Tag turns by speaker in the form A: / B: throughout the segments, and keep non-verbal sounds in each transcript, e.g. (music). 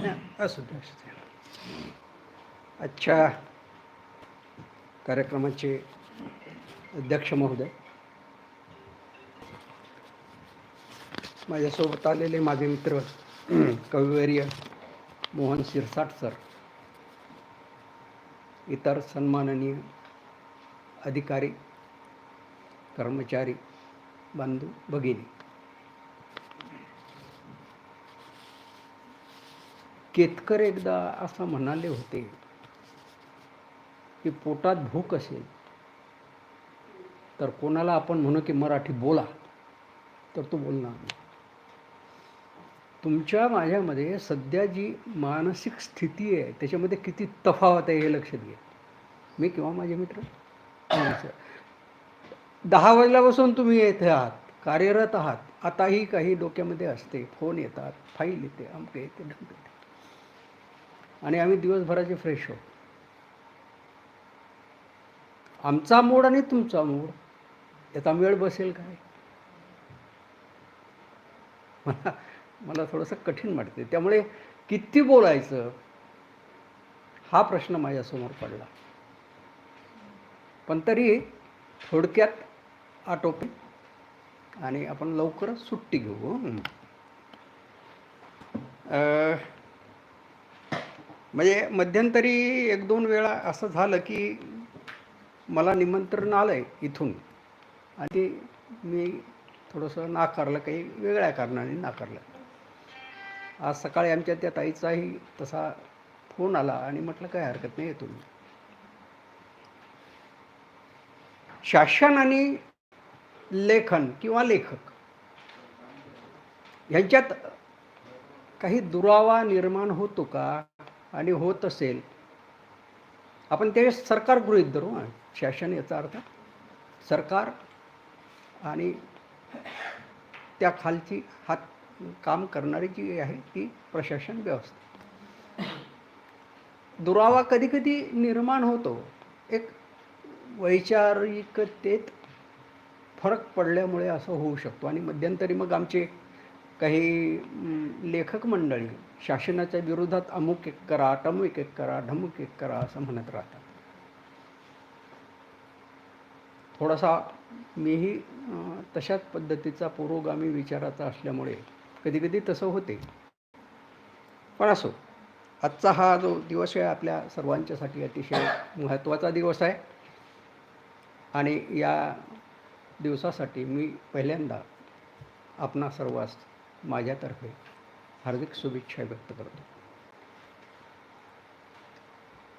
A: असू दे असू दे. आजच्या कार्यक्रमाचे अध्यक्ष महोदय माझ्यासोबत आलेले माझे मित्र (clears throat) कविवर्य मोहन शिरसाट सर इतर सन्माननीय अधिकारी कर्मचारी बंधू भगिनी केतकर एकदा असं म्हणाले होते की पोटात भूक असेल तर कोणाला आपण म्हणू की मराठी बोला तर तो बोलणार नाही. तुमच्या माझ्यामध्ये सध्या जी मानसिक स्थिती आहे त्याच्यामध्ये किती तफावत आहे हे लक्षात घ्या. मी किंवा माझे मित्र? सर. दहा वाजल्यापासून तुम्ही येथे आहात कार्यरत आहात आताही काही डोक्यामध्ये असते फोन येतात फाईल येते अमके येते ढमके येते. आणि आम्ही दिवसभराचे फ्रेश हो आमचा मूड आणि तुमचा मूड. याचा वेळ बसेल काय? मला मला थोडंसं कठीण वाटते त्यामुळे किती बोलायचं? हा प्रश्न माझ्यासमोर पडला. पण तरी थोडक्यात आटोपे आणि आपण लवकरच सुट्टी घेऊ म्हणजे मध्यंतरी एक दोन वेळा असं झालं की मला निमंत्रण आलं आहे इथून. आणि मी थोडंसं नाकारलं काही वेगळ्या कारणाने नाकारलं. आज सकाळी आमच्या त्या ताईचाही तसा फोन आला आणि म्हटलं काय हरकत नाही येतो मी शासन आणि लेखन किंवा लेखक यांच्यात काही दुरावा निर्माण होतो का? आणि होत असेल आपण ते सरकार गृहीत धरू शासन याचा अर्थ. सरकार आणि त्या खालची हात काम करणारी जी आहे ती प्रशासन व्यवस्था. दुरावा कधी कधी निर्माण होतो. एक वैचारिकतेत फरक पडल्यामुळे असं होऊ शकतो. आणि मध्यंतरी मग आमचे काही लेखक मंडळी शासनाच्या विरोधात अमुक एक करा टमुक एक करा ढमुक एक करा असं म्हणत राहतात. थोडासा मीही तशाच पद्धतीचा पुरोगामी विचाराचा असल्यामुळे कधी कधी तसं होते. पण असो आजचा हा जो दिवस आहे आपल्या सर्वांच्यासाठी अतिशय महत्त्वाचा दिवस आहे. आणि या दिवसासाठी मी पहिल्यांदा आपणा सर्वांस माझ्यातर्फे हार्दिक शुभेच्छा व्यक्त करतो.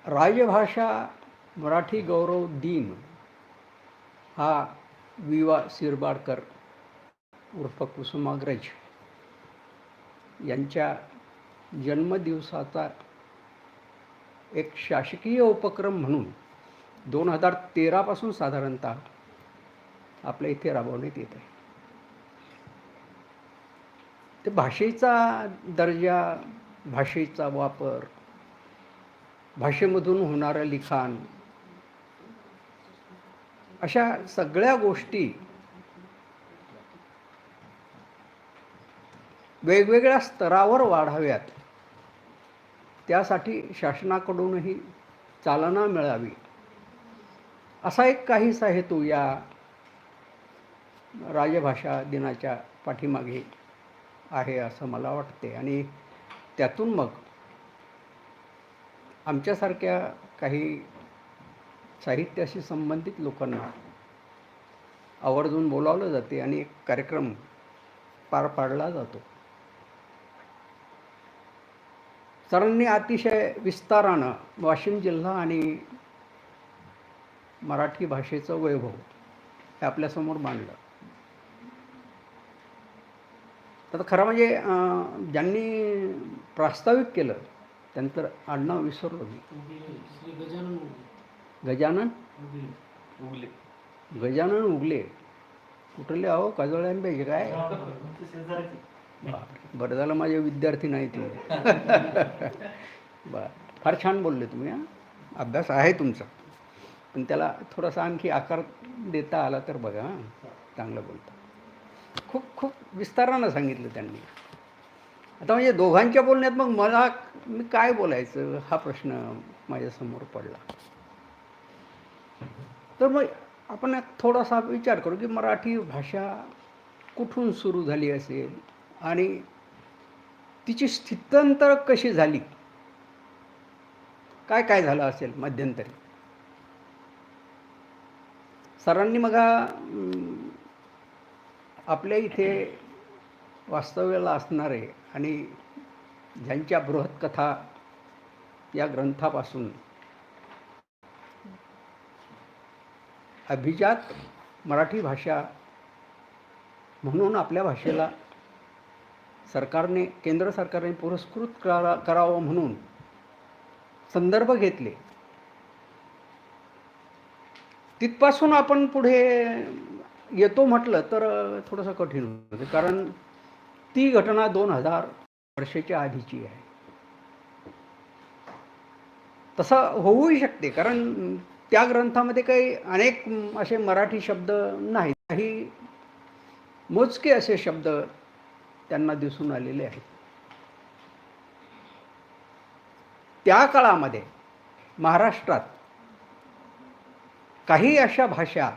A: राजभाषा मराठी गौरव दिन हा विवा शिरबाडकर उर्फ कुसुमाग्रज यांच्या जन्मदिवसाचा एक शासकीय उपक्रम म्हणून दोन हजार तेरापासून साधारणतः आपल्या इथे राबवण्यात येत आहे. ते भाषेचा दर्जा भाषेचा वापर भाषेमधून होणारं लिखाण अशा सगळ्या गोष्टी वेगवेगळ्या स्तरावर वाढाव्यात. त्यासाठी शासनाकडूनही चालना मिळावी. असा एक काहीसा हेतू या राजभाषा दिनाच्या पाठीमागे आहे असं मला वाटते. आणि त्यातून मग आमच्यासारख्या काही साहित्याशी संबंधित लोकांना आवर्जून बोलावलं जाते आणि एक कार्यक्रम पार पाडला जातो. सरांनी अतिशय विस्तारानं वाशिम जिल्हा आणि मराठी भाषेचं वैभव हे आपल्यासमोर मांडलं. तर खरं म्हणजे ज्यांनी प्रास्ताविक केलं त्यांचं आडनाव विसरलो मी.
B: गजानन
A: गजानन
B: उगले.
A: गजानन उगले. कुठले अहो? काजोळे आंब्याचे काय? बरं झालं माझे विद्यार्थी नाही तुम्ही बर. फार छान बोलले तुम्ही हां. अभ्यास आहे तुमचा. पण त्याला थोडासा आणखी आकार देता आला तर बघा हां. चांगलं बोलता. खूप खूप विस्तारानं सांगितलं त्यांनी. आता म्हणजे दोघांच्या बोलण्यात मग मला मी काय बोलायचं? हा प्रश्न माझ्यासमोर पडला. तर मग आपण थोडासा विचार करू की मराठी भाषा कुठून सुरू झाली असेल? आणि तिची स्थित्यंतर कशी झाली? काय काय झालं असेल मध्यंतरी? सरांनी मग आपल्या इथे वास्तव्याला असणारे आणि ज्यांच्या बृहत्कथा या ग्रंथापासून अभिजात मराठी भाषा म्हणून आपल्या भाषेला सरकारने केंद्र सरकारने पुरस्कृत करा करावं म्हणून संदर्भ घेतले. तिथपासून आपण पुढे येतो म्हटलं तर थोडंसं कठीण होतं. म्हणजे कारण ती घटना दोन हजार वर्षाच्या आधीची आहे. तसं होऊही शकते. कारण त्या ग्रंथामध्ये काही अनेक असे मराठी शब्द नाहीत. काही मोजके असे शब्द त्यांना दिसून आलेले आहेत. त्या काळामध्ये महाराष्ट्रात काही अशा भाषा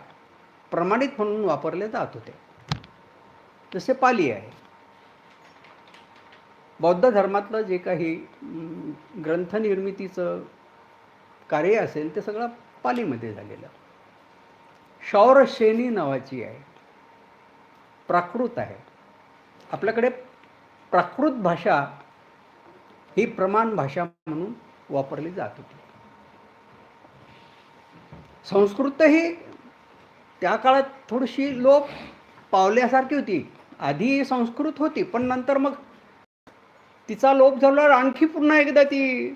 A: प्रमाणित म्हणून वापरले जात होते. जसे पाली आहे. बौद्ध धर्मातलं जे काही ग्रंथनिर्मितीचं कार्य असेल ते सगळं पालीमध्ये झालेलं. शौरशेनी नावाची आहे. प्राकृत आहे. आपल्याकडे प्राकृत भाषा ही प्रमाण भाषा म्हणून वापरली जात होती. संस्कृतही त्या काळात थोडीशी लोप पावल्यासारखी होती. आधी संस्कृत होती पण नंतर मग तिचा लोप झाल्यावर आणखी पुन्हा एकदा ती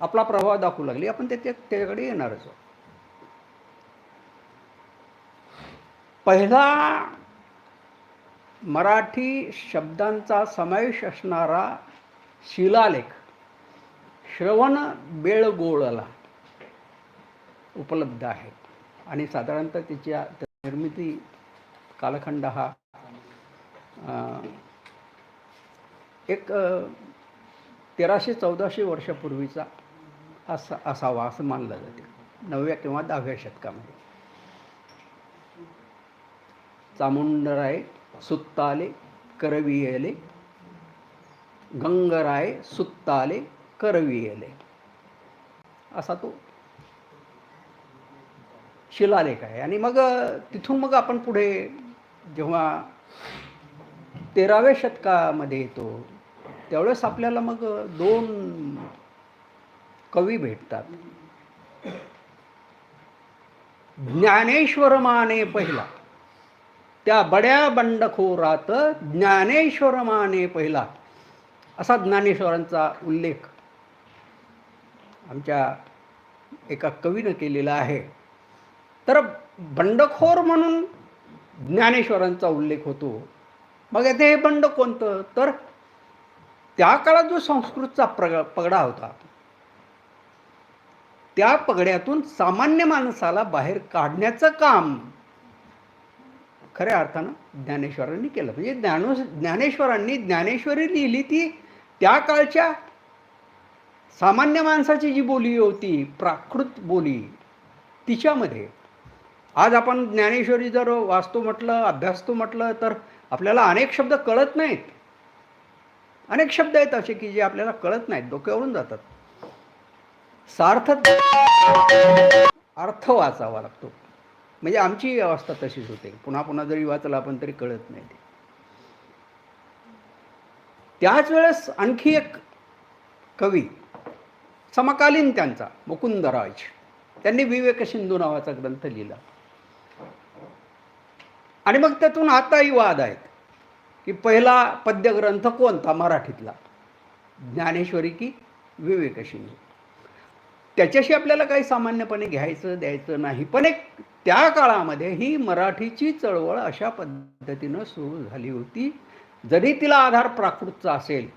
A: आपला प्रभाव दाखवू लागली. आपण त्याच्या त्याच्याकडे येणारच आहोत. पहिला मराठी शब्दांचा समावेश असणारा शिलालेख श्रवण बेळगोळला उपलब्ध आहे. आणि साधारणतः तिच्या निर्मिती कालखंड हा अं, एक तेराशे चौदाशे वर्षापूर्वीचा असा असावा असं मानलं जाते. नवव्या किंवा दहाव्या शतकामध्ये. चामुंडराय सुत्ताले करवियले गंगराय सुत्ताले करवियले. असा तो शिलालेख आहे. आणि मग तिथून मग आपण पुढे जेव्हा तेराव्या शतकामध्ये येतो त्यावेळेस आपल्याला मग दोन कवी भेटतात. ज्ञानेश्वर माने पहिला. त्या बड्या बंडखोरात ज्ञानेश्वर माने पहिला. असा ज्ञानेश्वरांचा उल्लेख आमच्या एका कवीनं केलेला आहे. तर बंडखोर म्हणून ज्ञानेश्वरांचा उल्लेख होतो. मग येथे हे बंड कोणतं? तर त्या काळात जो संस्कृतचा प्रग पगडा होता त्या पगड्यातून सामान्य माणसाला बाहेर काढण्याचं काम खऱ्या अर्थानं ज्ञानेश्वरांनी केलं. म्हणजे ज्ञानो ज्ञानेश्वरांनी ज्ञानेश्वरी लिहिली ती त्या काळच्या सामान्य माणसाची जी बोली होती प्राकृत बोली तिच्यामध्ये आज आपण ज्ञानेश्वरी जर वाचतो म्हटलं अभ्यासतो म्हटलं तर आपल्याला अनेक शब्द कळत नाहीत. अनेक शब्द आहेत असे की जे आपल्याला कळत नाहीत डोक्यावरून जातात. सार्थ अर्थ वाचावा लागतो. म्हणजे आमची अवस्था तशीच होते. पुन्हा पुन्हा जरी वाचलं आपण तरी कळत नाही ते. त्याच वेळेस आणखी एक कवी समकालीन त्यांचा मुकुंदराज. त्यांनी विवेक सिंधू नावाचा ग्रंथ लिहिला. आणि मग त्यातून आताही वाद आहेत. की पहिला पद्यग्रंथ कोणता मराठीतला? ज्ञानेश्वरी की विवेकशिनी त्याच्याशी आपल्याला काही सामान्यपणे घ्यायचं द्यायचं नाही. पण एक त्या काळामध्ये ही मराठीची चळवळ अशा पद्धतीनं सुरू झाली होती. जरी तिला आधार प्राकृतचा असेल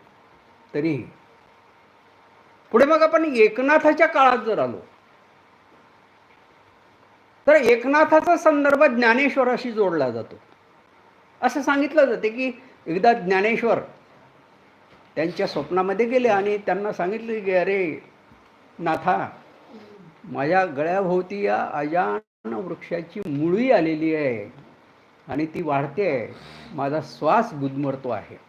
A: तरीही. पुढे मग आपण एकनाथाच्या काळात जर आलो तर एकनाथाचा संदर्भ ज्ञानेश्वराशी जोडला जातो. असं सांगितलं जाते की एकदा ज्ञानेश्वर त्यांच्या स्वप्नामध्ये गेले आणि त्यांना सांगितले की अरे नाथा माझ्या गळ्याभोवती या अजान वृक्षाची मुळी आलेली आहे आणि ती वाढते आहे. माझा श्वास गुदमरतो आहे.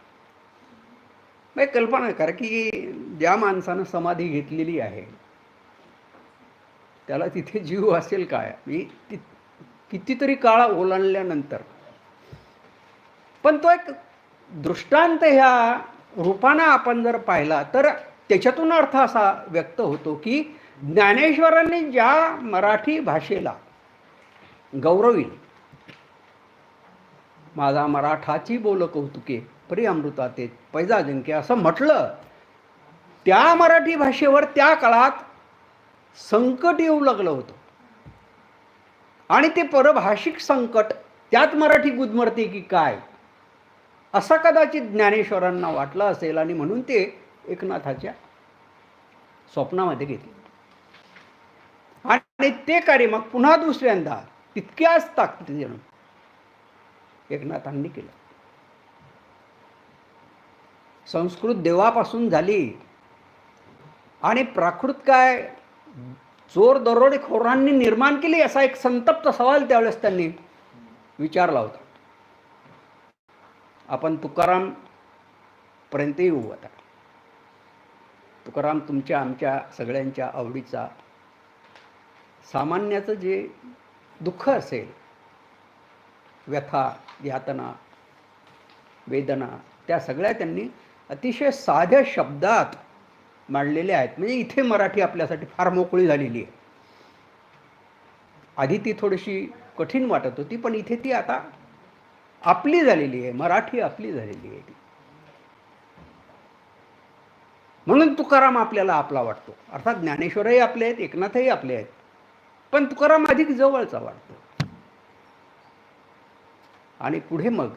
A: मग कल्पना करा की ज्या माणसानं समाधी घेतलेली आहे त्याला तिथे जीव असेल काय? मी ति कितीतरी काळ ओलांडल्यानंतर. पण तो एक दृष्टांत ह्या रूपानं आपण जर पाहिला तर त्याच्यातून अर्थ असा व्यक्त होतो की ज्ञानेश्वरांनी ज्या मराठी भाषेला गौरविल माझा मराठाची बोल कौतुके परी अमृता पैजा जिंके असं म्हटलं त्या मराठी भाषेवर त्या काळात संकट येऊ लागलं होतं. आणि ते परभाषिक संकट त्यात मराठी गुदमरते की काय? असा कदाचित ज्ञानेश्वरांना वाटलं असेल आणि म्हणून ते एकनाथाच्या स्वप्नामध्ये घेतले. आणि ते कार्य मग पुन्हा दुसऱ्यांदा तितक्याच ताकदीनं एकनाथांनी केलं. संस्कृत देवापासून झाली. आणि प्राकृत काय? चोर दरोडेखोरांनी निर्माण केली असा एक संतप्त सवाल त्यावेळेस त्यांनी विचारला होता. आपण तुकाराम पर्यंत येऊ आता. तुकाराम तुमच्या आमच्या सगळ्यांच्या आवडीचा सामान्याचं जे दुःख असेल व्यथा यातना वेदना त्या सगळ्या त्यांनी अतिशय साध्या शब्दात मांडलेले आहेत. म्हणजे इथे मराठी आपल्यासाठी फार मोकळी झालेली आहे. आधी ती थोडीशी कठीण वाटत होती पण इथे ती आता आपली झालेली आहे. मराठी आपली झालेली आहे ती. म्हणून तुकाराम आपल्याला आपला वाटतो. अर्थात ज्ञानेश्वरही आपले आहेत एकनाथही आपले आहेत. पण तुकाराम अधिक जवळचा वाटतो. आणि पुढे मग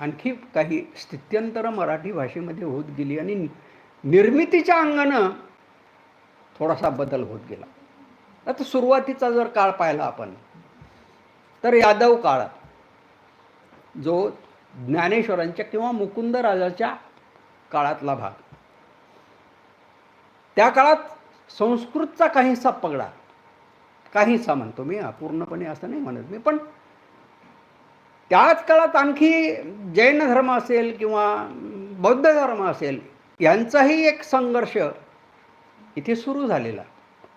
A: आणखी काही स्थित्यंतरं मराठी भाषेमध्ये होत गेली आणि निर्मितीच्या अंगानं थोडासा बदल होत गेला. आता सुरुवातीचा जर काळ पाहिला आपण तर यादव काळ जो ज्ञानेश्वरांच्या किंवा मुकुंद राजाच्या काळातला भाग त्या काळात संस्कृतचा काहीसा पगडा काहीसा म्हणतो मी पूर्णपणे असं नाही म्हणत मी पण त्याच काळात आणखी जैन धर्म असेल किंवा बौद्ध धर्म असेल यांचाही एक संघर्ष इथे सुरू झालेला.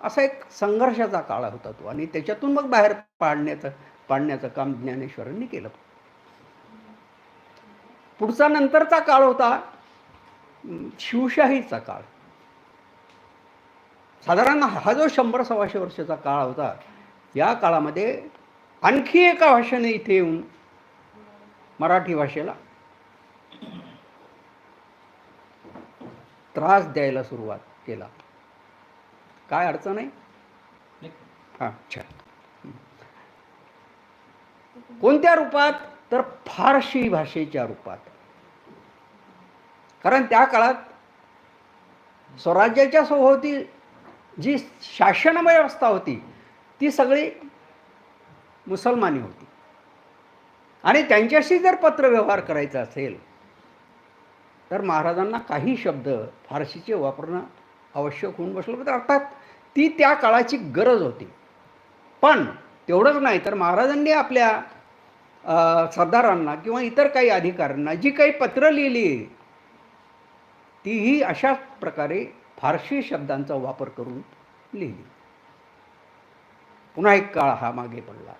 A: असा एक संघर्षाचा काळ होता तो. आणि त्याच्यातून मग बाहेर पाडण्याचं पाडण्याचं काम ज्ञानेश्वरांनी केलं. पुढचा नंतरचा काळ होता शिवशाहीचा काळ. साधारण हा जो शंभर सव्वाशे वर्षाचा काळ होता या काळामध्ये आणखी एका भाषेने इथे येऊन मराठी भाषेला त्रास द्यायला सुरुवात केला. काय अडचण आहे? अच्छा. कोणत्या रूपात? तर फारशी भाषेच्या रूपात. कारण त्या काळात स्वराज्याच्या सभोवती जी शासन व्यवस्था होती ती सगळी मुसलमानी होती. आणि त्यांच्याशी जर पत्रव्यवहार करायचा असेल तर महाराजांना काही शब्द फारसीचे वापरणं आवश्यक होऊन बसलं तर अर्थात ती त्या काळाची गरज होती. पण तेवढंच नाही तर महाराजांनी आपल्या सरदारांना किंवा इतर काही अधिकाऱ्यांना जी काही पत्र लिहिली तीही अशाच प्रकारे फारशी शब्दांचा वापर करून लिहिली. पुन्हा एक काळ हा मागे पडला.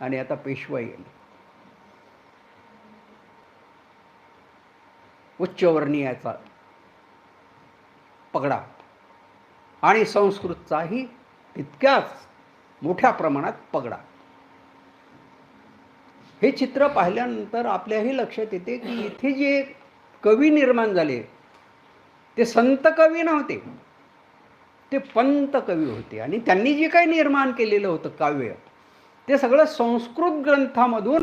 A: आणि आता पेशवाई आली. उच्चवर्णीयाचा पगडा. आणि संस्कृतचाही तितक्याच मोठ्या प्रमाणात पगडा. हे चित्र पाहिल्यानंतर आपल्याही लक्षात येते की इथे जे कवी निर्माण झाले ते संत कवी नव्हते. ते पंत कवी होते. आणि त्यांनी जे काही निर्माण केलेलं होतं काव्य ते सगळं संस्कृत ग्रंथामधून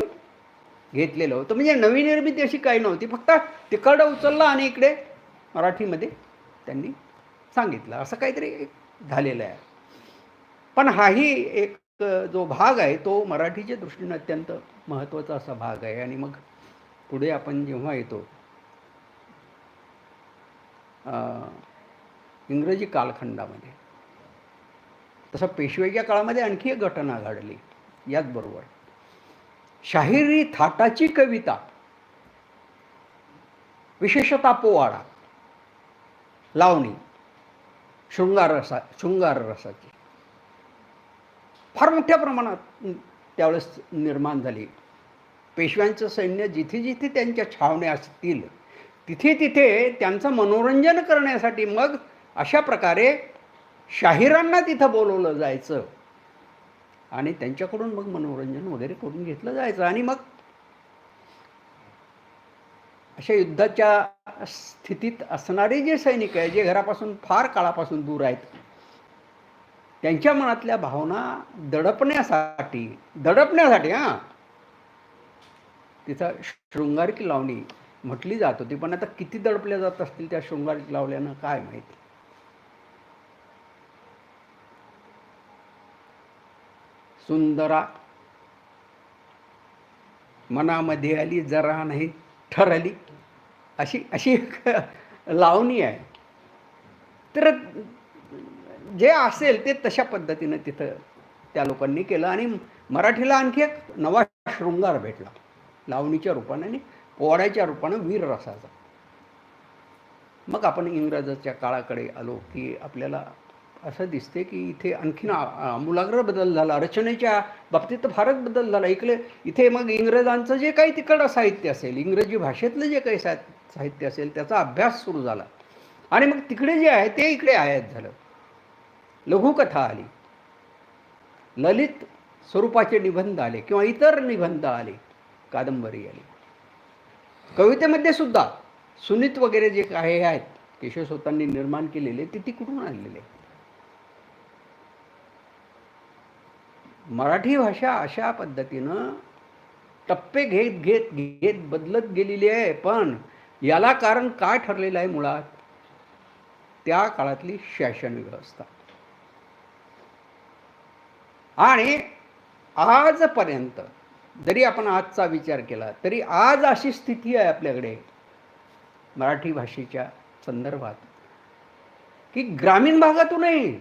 A: घेतलेलं होतं. म्हणजे नवीन निर्मिती अशी काही नव्हती. फक्त तिकडं उचलला आणि इकडे मराठीमध्ये त्यांनी सांगितलं. असं काहीतरी एक झालेलं आहे. पण हाही एक जो भाग आहे तो मराठीच्या दृष्टीने अत्यंत महत्त्वाचा असा भाग आहे. आणि मग पुढे आपण जेव्हा येतो इंग्रजी कालखंडामध्ये तसं पेशवेच्या काळामध्ये आणखी एक घटना घडली. याचबरोबर. शाहिरी थाटाची कविता विशेषतः पोवाडा लावणी शृंगार रसा शृंगार रसाची. फार मोठ्या प्रमाणात त्यावेळेस निर्माण झाली. पेशव्यांचं सैन्य जिथे जिथे त्यांच्या छावण्या असतील तिथे तिथे त्यांचं मनोरंजन करण्यासाठी मग अशा प्रकारे शाहिरांना तिथं बोलवलं जायचं. आणि त्यांच्याकडून मग मनोरंजन वगैरे करून घेतलं जायचं. आणि मग अशा युद्धाच्या स्थितीत असणारे जे सैनिक आहे जे घरापासून फार काळापासून दूर आहेत त्यांच्या मनातल्या भावना दडपण्यासाठी दडपण्यासाठी हां. तिथं शृंगारिक लावणी म्हटली जात होती पण आता किती दडपल्या जात असतील त्या शृंगारिक लावल्यानं काय माहिती. सुंदरा. मनामध्ये आली जरा नाही ठरली. अशी अशी एक लावणी आहे. तर जे असेल ते तशा पद्धतीनं तिथं त्या लोकांनी केलं आणि मराठीला आणखी एक नवा शृंगार भेटला. लावणीच्या रूपाने आणि पोवाड्याच्या रूपानं वीर रसाचा. मग आपण इंग्रजाच्या काळाकडे आलो की आपल्याला असं दिसते की इथे आणखीन आमूलाग्र बदल झाला. रचनेच्या बाबतीत तर फारच बदल झाला. इकडे इथे मग इंग्रजांचं जे काही तिकडं साहित्य असेल इंग्रजी भाषेतलं जे काही सा साहित्य असेल त्याचा अभ्यास सुरू झाला. आणि मग तिकडे जे आहे ते इकडे आयात झालं. लघुकथा आली. ललित स्वरूपाचे निबंध आले किंवा इतर निबंध आले. कादंबरी आली. कवितेमध्ये सुद्धा सुनीत वगैरे जे काही आहेत केशव स्वतःनी निर्माण केलेले ते तिकडून आणलेले. मराठी भाषा अशा पद्धतीनं टप्पे घेत घेत घेत बदलत गेलेली आहे पण याला कारण काय ठरलेलं आहे मुळात? त्या काळातली शासन व्यवस्था. आणि आजपर्यंत जरी आपण आजचा विचार केला तरी आज अशी स्थिती आहे आपल्याकडे मराठी भाषेच्या संदर्भात की ग्रामीण भागातूनही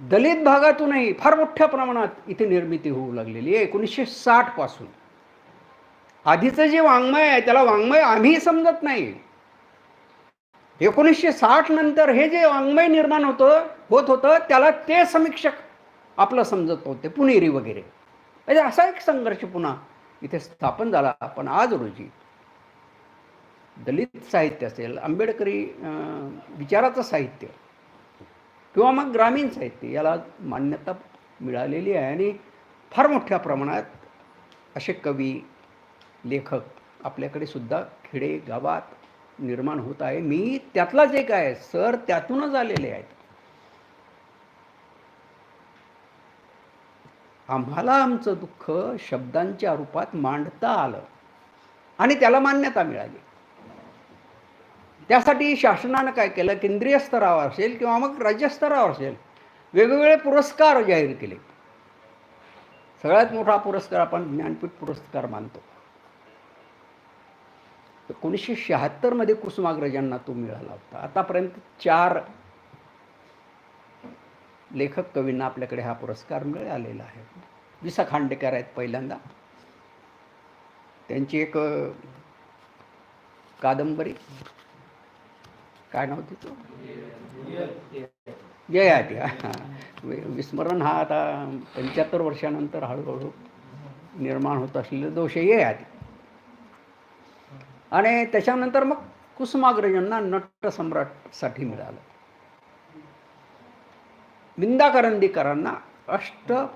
A: दलित भागातूनही फार मोठ्या प्रमाणात इथे निर्मिती होऊ लागलेली आहे. एकोणीसशे साठपासून. आधीचं जे वाङ्मय आहे त्याला वाङ्मय आम्ही समजत नाही. एकोणीसशे साठ नंतर हे जे वाङ्मय निर्माण होतं होत होतं त्याला ते समीक्षक आपलं समजत होते पुणेरी वगैरे. म्हणजे असा एक संघर्ष पुन्हा इथे स्थापन झाला. पण आज रोजी दलित साहित्य असेल आंबेडकरी अं, विचाराचं साहित्य किंवा मग ग्रामीण साहित्य याला मान्यता मिळालेली आहे आणि फार मोठ्या प्रमाणात असे कवी लेखक आपल्याकडे सुद्धा खेडे गावात निर्माण होत आहे. मी त्यातलाच एक आहे. सर त्यातूनच आलेले आहेत. आम्हाला आमचं दुःख शब्दांच्या रूपात मांडता आलं आणि त्याला मान्यता मिळाली. त्यासाठी शासनानं काय केलं? केंद्रीय स्तरावर असेल किंवा मग राज्यस्तरावर असेल वेगवेगळे पुरस्कार जाहीर केले. सगळ्यात मोठा पुरस्कार आपण ज्ञानपीठ पुरस्कार मानतो. एकोणीसशे शहात्तरमध्ये कुसुमाग्रजांना तो मिळाला होता. आतापर्यंत चार लेखक कवींना आपल्याकडे हा पुरस्कार मिळालेला आहे. विसा खांडेकर आहेत पहिल्यांदा. त्यांची एक कादंबरी. काय नाव तिचं ययाती विस्मरण हा आता पंच्याहत्तर वर्षानंतर हळूहळू निर्माण होत असलेले दोष आहे ययाती आणि त्याच्यानंतर मग कुसुमाग्रजांना नटसम्राटसाठी मिळालं. विंदा करंदीकरांना अष्टपदी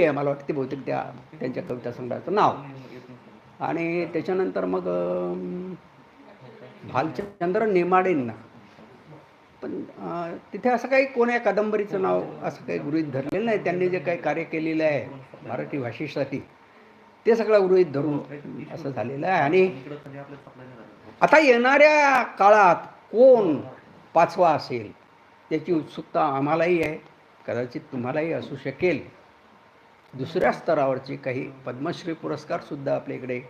A: आहे मला वाटते बहुतेक त्या त्यांच्या कविता संग्रहाचं नाव. आणि त्याच्यानंतर मग भालचंद्र नेमाडेंना. पण तिथे असं काही कोण्या कादंबरीचं नाव असं काही गृहित धरलेलं नाही. त्यांनी जे काही कार्य केलेलं आहे मराठी भाषेसाठी ते सगळं गृहीत धरून असं झालेलं आहे. आणि आता येणाऱ्या काळात कोण पाचवा असेल त्याची उत्सुकता आम्हालाही आहे. कदाचित तुम्हालाही असू शकेल. दुसऱ्या स्तरावरचे काही पद्मश्री पुरस्कारसुद्धा आपल्या इकडे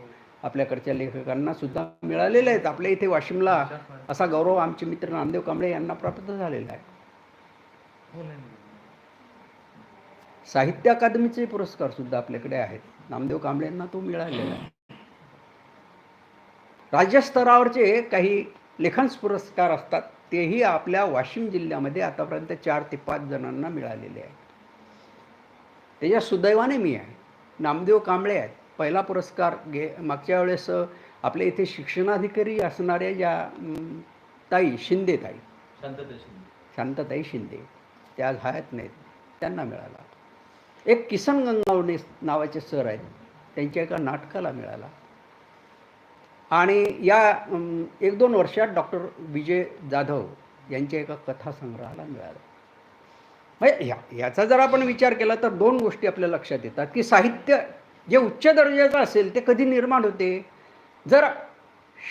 A: आपल्याकडच्या लेखकांना सुद्धा मिळालेले आहेत. आपल्या इथे वाशिमला असा गौरव आमचे मित्र नामदेव कांबळे यांना प्राप्त झालेला आहे. साहित्य अकादमीचे पुरस्कार सुद्धा आपल्याकडे आहेत. नामदेव कांबळे यांना तो मिळालेला आहे. राज्यस्तरावरचे काही लेखन पुरस्कार असतात तेही आपल्या वाशिम जिल्ह्यामध्ये आतापर्यंत चार ते पाच जणांना मिळालेले आहेत. त्याच्या सुदैवाने मी आहे. नामदेव कांबळे आहेत. पहिला पुरस्कार घे मागच्या वेळेस आपल्या इथे शिक्षणाधिकारी असणाऱ्या ज्या ताई शिंदे ताई. शांतताई शिंदे. त्या आज हयात नाहीत त्यांना मिळाला. एक किसन गंगावणे नावाचे सर आहेत. त्यांच्या एका नाटकाला मिळाला. आणि या एक दोन वर्षात डॉक्टर विजय जाधव यांच्या एका कथासंग्रहाला मिळाला. म्हणजे या याचा जर आपण विचार केला तर दोन गोष्टी आपल्या लक्षात येतात की साहित्य जे उच्च दर्जाचं असेल ते कधी निर्माण होते? जर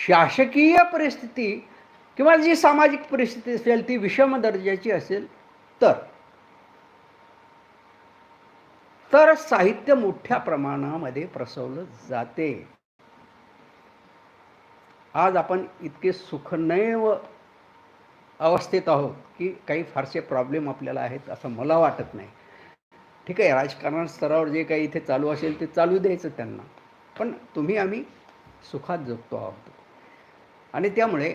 A: शासकीय परिस्थिती किंवा जी सामाजिक परिस्थिती असेल ती विषम दर्जाची असेल तर. तर साहित्य मोठ्या प्रमाणामध्ये प्रसवलं जाते. आज आपण इतके सुखनैव अवस्थेत आहोत की काही फारसे प्रॉब्लेम आपल्याला आहेत असं मला वाटत नाही. ठीक आहे राजकारण स्तरावर जे काही इथे चालू असेल ते चालू द्यायचं त्यांना. पण तुम्ही आम्ही सुखात जगतो आहोत. आणि त्यामुळे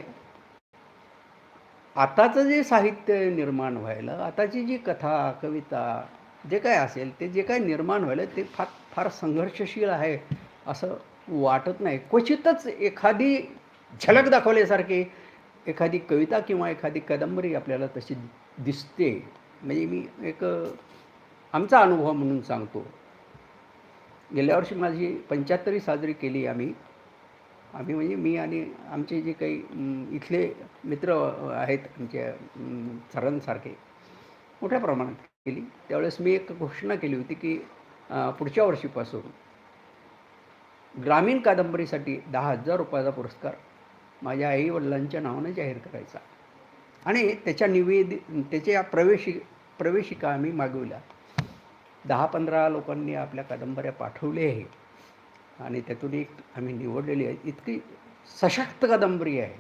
A: आताचं जे साहित्य निर्माण व्हायला आताची जी कथा कविता जे काय असेल ते जे काय निर्माण व्हायला ते फार फार संघर्षशील आहे असं वाटत नाही. क्वचितच एखादी झलक दाखवल्यासारखी एखादी कविता किंवा एखादी कादंबरी आपल्याला तशी दिसते. म्हणजे मी एक आमचा अनुभव म्हणून सांगतो. गेल्या वर्षी माझी पंच्याहत्तरी साजरी केली आम्ही. आम्ही म्हणजे मी आणि आमचे जे काही इथले मित्र आहेत आमच्या सरांसारखे मोठ्या प्रमाणात केली. त्यावेळेस मी एक घोषणा केली होती की पुढच्या वर्षीपासून ग्रामीण कादंबरीसाठी दहा हजार रुपयाचा पुरस्कार माझ्या आईवडिलांच्या नावानं जाहीर करायचा. आणि त्याच्या निवेद त्याच्या प्रवेशी प्रवेशिका आम्ही मागवल्या. दहा पंधरा लोकांनी आपल्या कादंबऱ्या पाठवल्या आहे. आणि त्यातून एक आम्ही निवडलेली आहे. इतकी सशक्त कादंबरी आहे.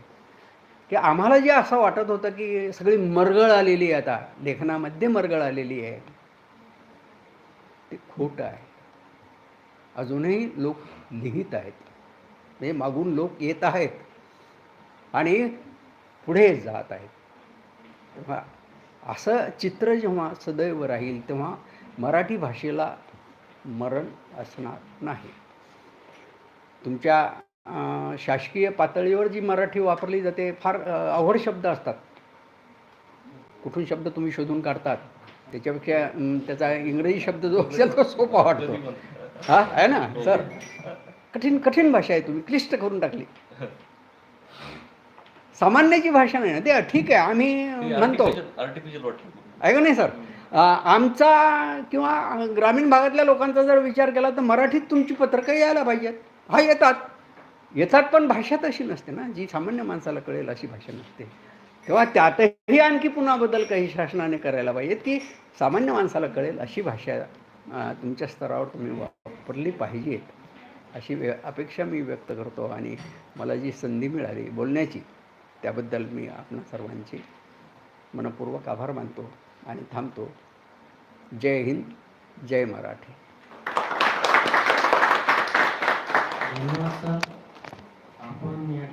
A: की आम्हाला जे असं वाटत होतं की सगळी मरगळ आलेली आहे आता. लेखनामध्ये मरगळ आलेली आहे. ते खोटं आहे. अजूनही लोक लिहित आहेत. म्हणजे मागून लोक येत आहेत. आणि पुढे जात आहेत. तेव्हा असं चित्र जेव्हा सदैव राहील तेव्हा मराठी भाषेला मरण असणार नाही. तुमच्या शासकीय पातळीवर जी मराठी वापरली जाते फार अवघड शब्द असतात. कुठून शब्द तुम्ही शोधून काढतात? त्याच्यापेक्षा त्याचा इंग्रजी शब्द जो असेल तो सोपा वाटतो. हा आहे ना सर? कठीण कठीण भाषा आहे तुम्ही क्लिष्ट करून टाकली. सामान्याची भाषा नाही ना ते ठीक आहे आम्ही म्हणतो. ऐका नाही सर? आमचा किंवा ग्रामीण भागातल्या लोकांचा जर विचार केला तर मराठीत तुमची पत्रकं यायला पाहिजेत. हा येतात. येतात पण भाषा तशी नसते ना. जी सामान्य माणसाला कळेल अशी भाषा नसते. तेव्हा त्यातही आणखी पुन्हा बदल काही शासनाने करायला पाहिजेत की सामान्य माणसाला कळेल अशी भाषा तुमच्या स्तरावर तुम्ही वापरली पाहिजेत. अशी वे अपेक्षा मी व्यक्त करतो आणि मला जी संधी मिळाली बोलण्याची त्याबद्दल मी आपणा सर्वांची मनपूर्वक आभार मानतो आणि थांबतो. जय हिंद जय मराठी.
B: धन्यवाद सर. आपण या